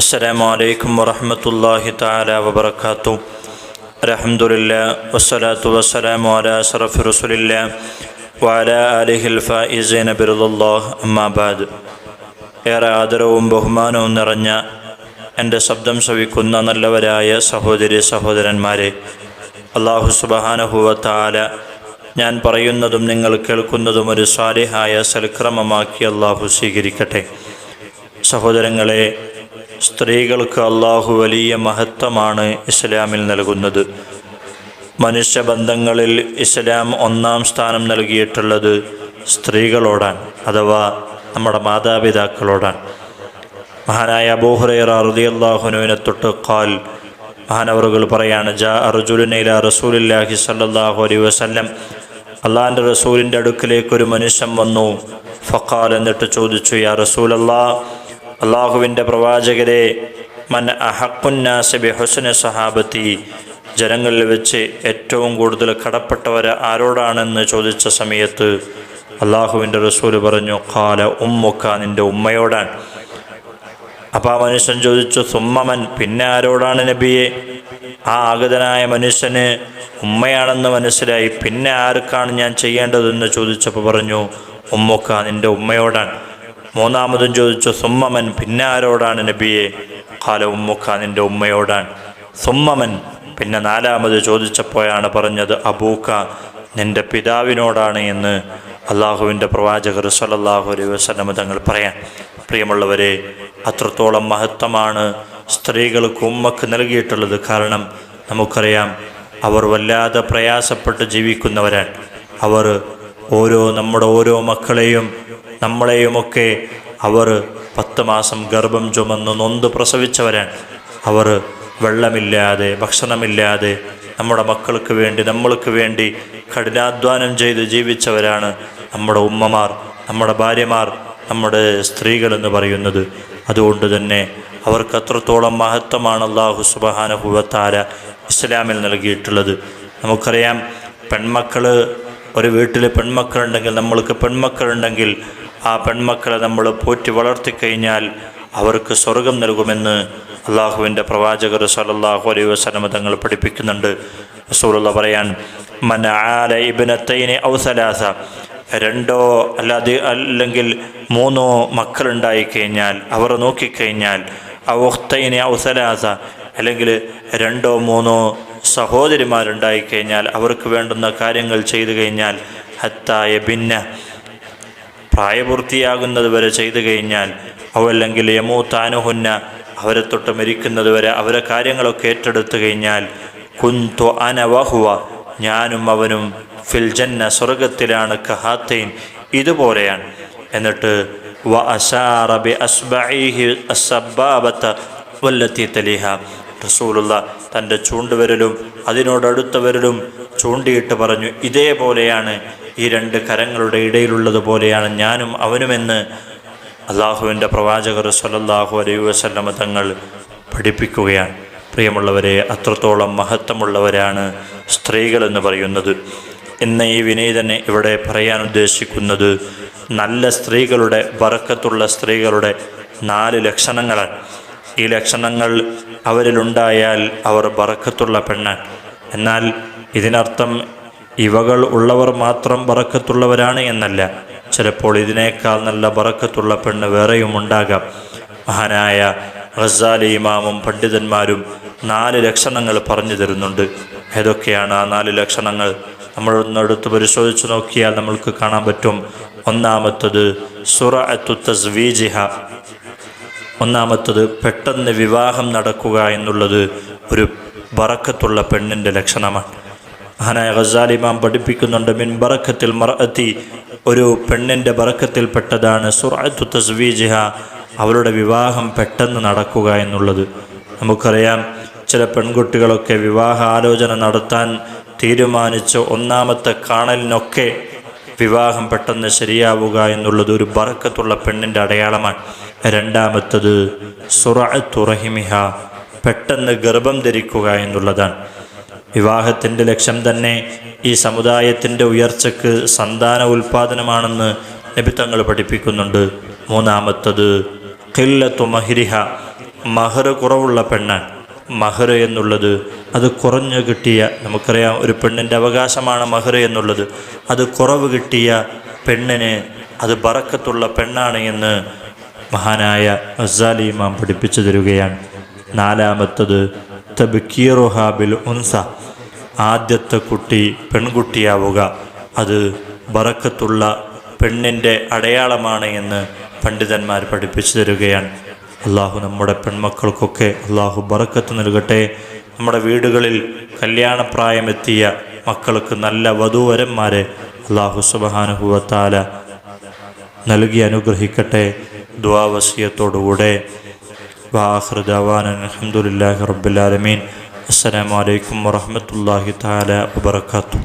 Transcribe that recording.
السلام عليكم ورحمة الله تعالى وبركاته الحمد لله والصلاة والسلام على أشرف رسول الله وعلى آله الفائزين برضا الله أما بعد ഏറെ ആദരവും ബഹുമാനവും നിറഞ്ഞ എൻ്റെ ശബ്ദം ശ്രവിക്കുന്ന നല്ലവരായ സഹോദരി സഹോദരന്മാരെ അള്ളാഹു സുബഹാനഹുവത്താല ഞാൻ പറയുന്നതും നിങ്ങൾ കേൾക്കുന്നതും ഒരു സ്വാലിഹായ സൽക്രമമാക്കി അള്ളാഹു സ്വീകരിക്കട്ടെ സഹോദരങ്ങളെ സ്ത്രീകൾക്ക് അള്ളാഹു വലിയ മഹത്വമാണ് ഇസ്ലാമിൽ നൽകുന്നത്. മനുഷ്യബന്ധങ്ങളിൽ ഇസ്ലാം ഒന്നാം സ്ഥാനം നൽകിയിട്ടുള്ളത് സ്ത്രീകളോടാണ് അഥവാ നമ്മുടെ മാതാപിതാക്കളോടാണ്. മഹാനായ അബൂഹുറൈറ റളിയല്ലാഹുനുവിനെ തൊട്ട് കാൽ മഹാനവറുകൾ പറയാണ് ജാ അർജുലിനൈല റസൂലില്ലാഹി സല്ലാഹു അലൈഹി വസല്ലം. അള്ളാഹിന്റെ റസൂലിന്റെ അടുക്കിലേക്ക് ഒരു മനുഷ്യൻ വന്നു ഫക്കാൽ എന്നിട്ട് ചോദിച്ചു യാ റസൂലല്ലാ അള്ളാഹുവിന്റെ പ്രവാചകരെ മൻ അഹക്കുന്നാസബി ഹുസന സഹാബത്തി ജനങ്ങളിൽ വെച്ച് ഏറ്റവും കൂടുതൽ കടപ്പെട്ടവർ ആരോടാണെന്ന് ചോദിച്ച സമയത്ത് അള്ളാഹുവിന്റെ റസൂൽ പറഞ്ഞു കാല ഉമ്മുക്ക നിന്റെ ഉമ്മയോടാണ്. അപ്പോൾ ആ മനുഷ്യൻ ചോദിച്ചു സുമ്മമൻ പിന്നെ ആരോടാണ് നബിയെ? ആ ആഗതനായ മനുഷ്യന് ഉമ്മയാണെന്ന് മനസ്സിലായി പിന്നെ ആർക്കാണ് ഞാൻ ചെയ്യേണ്ടതെന്ന് ചോദിച്ചപ്പോൾ പറഞ്ഞു ഉമ്മുക്ക നിന്റെ ഉമ്മയോടാണ്. മൂന്നാമതും ചോദിച്ചു സുമ്മമൻ പിന്നെ ആരോടാണ് നബിയെ? കാല ഉമ്മുക്ക നിന്റെ ഉമ്മയോടാണ്. സുമ്മമൻ? പിന്നെ നാലാമത് ചോദിച്ചപ്പോഴാണ് പറഞ്ഞത് അബൂക്ക നിന്റെ പിതാവിനോടാണ് എന്ന് അള്ളാഹുവിന്റെ പ്രവാചകർ സല്ലല്ലാഹു അലൈ വസ്ലമ തങ്ങൾ പറയാം പ്രിയമുള്ളവരെ അത്രത്തോളം മഹത്വമാണ് സ്ത്രീകൾക്ക് ഉമ്മക്ക് നൽകിയിട്ടുള്ളത്. കാരണം നമുക്കറിയാം അവർ വല്ലാതെ പ്രയാസപ്പെട്ട് ജീവിക്കുന്നവരാണ്. അവർ ഓരോ നമ്മുടെ ഓരോ മക്കളെയും നമ്മളെയുമൊക്കെ അവർ പത്ത് മാസം ഗർഭം ചുമന്ന് നൊന്ത് പ്രസവിച്ചവരാണ്. അവർ വെള്ളമില്ലാതെ ഭക്ഷണമില്ലാതെ നമ്മുടെ മക്കൾക്ക് വേണ്ടി നമ്മൾക്ക് വേണ്ടി കഠിനാധ്വാനം ചെയ്ത് ജീവിച്ചവരാണ് നമ്മുടെ ഉമ്മമാർ നമ്മുടെ ഭാര്യമാർ നമ്മുടെ സ്ത്രീകൾ എന്ന് പറയുന്നത്. അതുകൊണ്ട് തന്നെ അവർക്ക് അത്രത്തോളം മഹത്വമാണ് അള്ളാഹു സുബഹാനുഭവത്താര ഇസ്ലാമിൽ നൽകിയിട്ടുള്ളത്. നമുക്കറിയാം പെൺമക്കൾ ഒരു വീട്ടിൽ പെൺമക്കളുണ്ടെങ്കിൽ നമ്മൾക്ക് പെൺമക്കളുണ്ടെങ്കിൽ ആ പെൺമക്കളെ നമ്മൾ പോറ്റി വളർത്തിക്കഴിഞ്ഞാൽ അവർക്ക് സ്വർഗം നൽകുമെന്ന് അള്ളാഹുവിന്റെ പ്രവാചകർ സലല്ലാഹു അലൈ വസ്ലമ തങ്ങൾ പഠിപ്പിക്കുന്നുണ്ട്. റസൂലുള്ള പറയാൻ മന ആല ഇബ്നത്തൈനി ഔ സലാസ. രണ്ടോ അല്ലാതെ അല്ലെങ്കിൽ മൂന്നോ മക്കളുണ്ടായി കഴിഞ്ഞാൽ അവർ നോക്കിക്കഴിഞ്ഞാൽ ഔഹ്തൈനെ ഔസലാസ സലാസ. അല്ലെങ്കിൽ രണ്ടോ മൂന്നോ സഹോദരിമാരുണ്ടായി കഴിഞ്ഞാൽ അവർക്ക് വേണ്ടുന്ന കാര്യങ്ങൾ ചെയ്തു കഴിഞ്ഞാൽ ഹത്തായ ഭിന്ന പ്രായപൂർത്തിയാകുന്നത് വരെ ചെയ്തു കഴിഞ്ഞാൽ അവല്ലെങ്കിൽ യമൂത്താനുഹുന്ന അവരെ തൊട്ട് മരിക്കുന്നത് വരെ അവരെ കാര്യങ്ങളൊക്കെ ഏറ്റെടുത്തു കഴിഞ്ഞാൽ കുന്തു അനവഹുവ ഞാനും അവനും ഫിൽജന്ന സ്വർഗത്തിലാണ് കഹാത്തൈൻ ഇതുപോലെയാണ്. എന്നിട്ട് വ അസാറബി അസ്ബഈഹി അസ്സബ്ബാബത്ത വല്ലത്തി തലിഹ. റസൂലുള്ള തന്റെ ചൂണ്ടുവരലും അതിനോടടുത്തവരിലും ചൂണ്ടിയിട്ട് പറഞ്ഞു ഇതേപോലെയാണ് ഈ രണ്ട് കരങ്ങളുടെ ഇടയിലുള്ളത് പോലെയാണ് ഞാനും അവനുമെന്ന് അള്ളാഹുവിന്റെ പ്രവാചകർ സല്ലല്ലാഹു അലൈഹി വസല്ലമ തങ്ങൾ പഠിപ്പിക്കുകയാണ്. പ്രിയമുള്ളവരെ അത്രത്തോളം മഹത്വമുള്ളവരാണ് സ്ത്രീകളെന്ന് പറയുന്നത്. ഇന്ന് ഈ വിനയ് തന്നെ ഇവിടെ പറയാൻ ഉദ്ദേശിക്കുന്നത് നല്ല സ്ത്രീകളുടെ വറക്കത്തുള്ള സ്ത്രീകളുടെ നാല് ലക്ഷണങ്ങളാണ്. ഈ ലക്ഷണങ്ങൾ അവരിലുണ്ടായാൽ അവർ വറക്കത്തുള്ള പെണ്ണാണ്. എന്നാൽ ഇതിനർത്ഥം ഇവകൾ ഉള്ളവർ മാത്രം ബറക്കത്തുള്ളവരാണ് എന്നല്ല. ചിലപ്പോൾ ഇതിനേക്കാൾ നല്ല ബറക്കത്തുള്ള പെണ്ണ് വേറെയും ഉണ്ടാകാം. മഹാനായ റസാലി ഇമാമും പണ്ഡിതന്മാരും നാല് ലക്ഷണങ്ങൾ പറഞ്ഞു തരുന്നുണ്ട്. ഏതൊക്കെയാണ് ആ നാല് ലക്ഷണങ്ങൾ? നമ്മൾ ഒന്നെടുത്ത് പരിശോധിച്ച് നോക്കിയാൽ നമ്മൾക്ക് കാണാൻ പറ്റും. ഒന്നാമത്തത് സുറ അത്തു തസ്വീജിഹ. ഒന്നാമത്തത് പെട്ടെന്ന് വിവാഹം നടക്കുക എന്നുള്ളത് ഒരു ബറക്കത്തുള്ള പെണ്ണിന്റെ ലക്ഷണമാണ്. മഹാനായ ഗസാലിമാം പഠിപ്പിക്കുന്നുണ്ട് മിൻ ബറക്കത്തിൽ മറഅത്തി ഒരു പെണ്ണിന്റെ ബറക്കത്തിൽപ്പെട്ടതാണ് സുറാത്തു തസ്വീജിഹ അവളുടെ വിവാഹം പെട്ടെന്ന് നടക്കുക എന്നുള്ളത്. നമുക്കറിയാം ചില പെൺകുട്ടികളൊക്കെ വിവാഹ ആലോചന നടത്താൻ തീരുമാനിച്ച ഒന്നാമത്തെ കാണലിനൊക്കെ വിവാഹം പെട്ടെന്ന് ശരിയാവുക എന്നുള്ളത് ഒരു ബറക്കത്തുള്ള പെണ്ണിന്റെ അടയാളമാണ്. രണ്ടാമത്തത് സുറത്തുറഹിമിഹ പെട്ടെന്ന് ഗർഭം ധരിക്കുക എന്നുള്ളതാണ്. വിവാഹത്തിന്റെ ലക്ഷ്യം തന്നെ ഈ സമുദായത്തിന്റെ ഉയർച്ചയ്ക്ക് സന്താന ഉൽപാദനമാണെന്ന് നിബിത്തങ്ങൾ തങ്ങൾ പഠിപ്പിക്കുന്നുണ്ട്. മൂന്നാമത്തത് ഖില്ലത്തു മഹിരിഹ മഹർ കുറവുള്ള പെണ്ണ് മഹർ എന്നുള്ളത് അത് കുറഞ്ഞു കിട്ടിയ നമുക്കറിയാം ഒരു പെണ്ണിന്റെ അവകാശമാണ് മഹർ എന്നുള്ളത്. അത് കുറവ് കിട്ടിയ പെണ്ണിന് അത് ബറക്കത്തുള്ള പെണ്ണാണ് എന്ന് മഹാനായ അസാലി ഇമാം പഠിപ്പിച്ചു തരികയാണ്. നാലാമത്തത് തബ്ക്കീറുഹാബിൽ ഉൻസ. ആദ്യത്തെ കുട്ടി പെൺകുട്ടിയാവുക. അത് ബറക്കത്തുള്ള പെണ്ണിന്റെ അടയാളമാണ് എന്ന് പണ്ഡിതന്മാർ പഠിപ്പിച്ചു തരികയാണ്. അള്ളാഹു നമ്മുടെ പെൺമക്കൾക്കൊക്കെ അള്ളാഹു ബറക്കത്ത് നൽകട്ടെ. നമ്മുടെ വീടുകളിൽ കല്യാണപ്രായമെത്തിയ മക്കൾക്ക് നല്ല വധൂവരന്മാരെ അള്ളാഹു സുബഹാനുഭവത്താല നൽകി അനുഗ്രഹിക്കട്ടെ. ദ്വാവസ്യത്തോടുകൂടെ വാഹൃദാവാൻ അലഹമുല്ലാഹി റബ്ബുലാലമീൻ അസ്സലാമലൈക്കും വറഹമത്തല്ലാഹി താല വബർക്കാത്തു